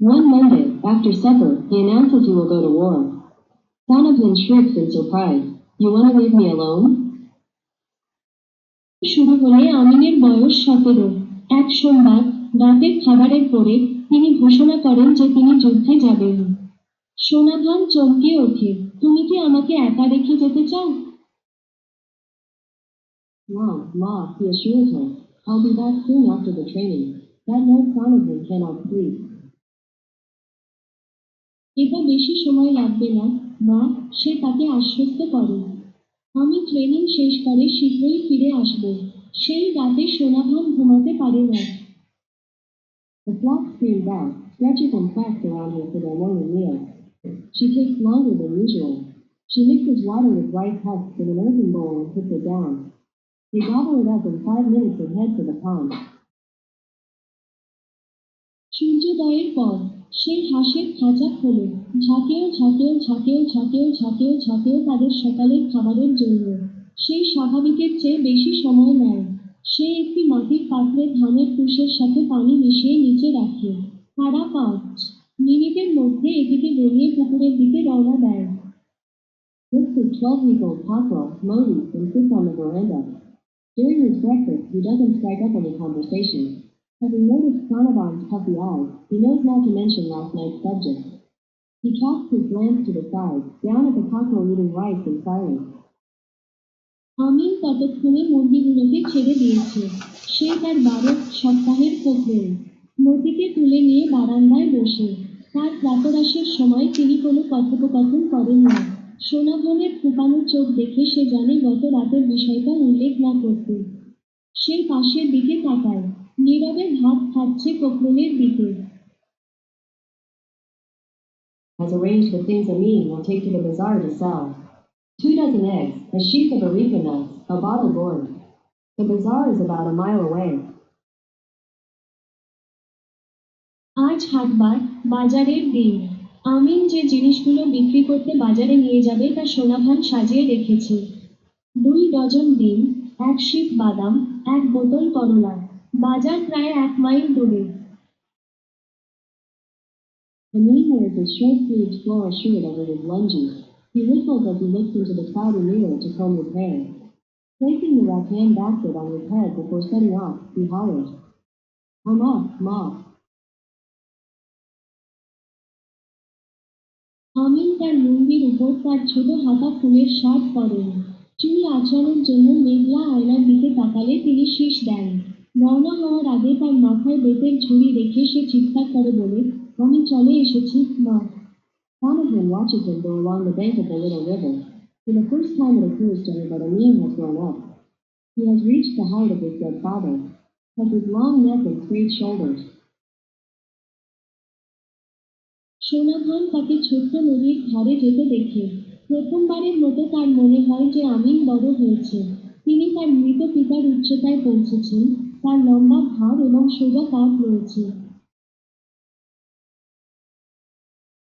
One Monday, after supper, he announces he will go to war. Donovan shrieks in surprise. You want to leave me alone? শুরু হলে আমিনের বয়স সতেরো এক সোমবার রাতের খাবারের পরে তিনি ঘোষণা করেন যে তিনি যুদ্ধে যাবেন সোনাভান চমকে ওঠে তুমি কি আমাকে একা রেখে যেতে চাও No, Ma, he assures her. I'll be back soon after the training. That night Donovan cannot sleep. এটা বেশি সময় লাগবে না মা সে তাকে আশ্বস্ত করে আমি ট্রেনিং শেষ করে শীঘ্রই ফিরে আসব সেই রাতে সোনাভান ঘুমাতে পারে না The flock streams out, stretches and quacks around her for their morning meal. She takes longer than usual. She mixes water with rice husks in an earthen bowl and puts it down. They gobble it up in five minutes and head for the pond. সূর্যোদয়ের পর সে হাঁসের খাঁচা খোলে ঝাঁকেও ঝাঁকেও ঝাঁকেও ঝাঁকেও ঝাঁকেও ঝাঁকেও তাদের সকালের খাবারের জন্য। সে স্বাভাবিকের চেয়ে বেশি সময় নেয়। সে একটি মাটির পাত্রে ধানের তুষের সাথে পানি মিশিয়ে নিচে রাখে। তারা পাঁচ মিনিটের মধ্যে এটিকে বেরিয়ে পুকুরের দিকে রওনা দেয়। This is 12-week-old cockerel, Modi, and sits on the veranda. During his breakfast, he doesn't strike up any conversation. Having noticed Sanaban's puffy eyes, he knows not to mention last night's subject. He casts his glance to the side, down at the cockerel eating rice in silence. আমিন ততক্ষণে মুরগিগুলোকে ছেড়ে দিয়েছে সে তার বারো সপ্তাহের কোকরেল মতিকে তুলে নিয়ে বারান্দায় বসে তার প্রাতরাশের সময় তিনি কোনো কথোপকথন করেন না সোনাভনের ফুপানো চোখ দেখে সে জানে গত রাতের বিষয়টা উল্লেখ না করতে সে পাশের দিকে তাকায় নীরবে ভাত খাচ্ছে কোকরেলের দিকে Has arranged the things Amin will take to the bazaar to sell. Two dozen eggs, a sheaf of areca nuts, a bottle gourd. The bazaar is about a mile away. আজ হাটবার বাজারের দিন আমিন যে জিনিসগুলো বিক্রি করতে বাজারে নিয়ে যাবে তা সোনাভান সাজিয়ে রেখেছে দুই ডজন ডিম এক শিক বাদাম এক বোতল করলা বাজার প্রায় এক মাইল দূরে Amin wears his short-sleeved floral shirt over his lunges. He whistles as he looks into the cloudy mirror to comb his hair. Placing the rattan basket on his head before setting off, he hollers, I'm off, Ma. আমিন তার লুঙ্গির উপর তার ছোট হাতা ফুলের shirt পরেন চুল আঁচড়ানোর জন্য মেঘলা আয়নার দিকে তাকালে তিনি শীষ দেন বেতের ঝুড়ি রেখে সে চিৎকার করে বলে আমি চলে এসেছি মা Donovan watches him go along the bank of the little river. For the first time it occurs to her that Amin has grown up. He has reached the height of his dead father, has his long neck and straight shoulders. Sonavan তাকে ছোট্ট নদীর ধারে যেতে দেখে প্রথমবারের মতো তার মনে হয় যে আমিন বড় হয়েছে তিনি তার মৃত পিতার উচ্চতায় পৌঁছেছেন তার লম্বা ঘাড় এবং সোজা কাঁধ রয়েছে।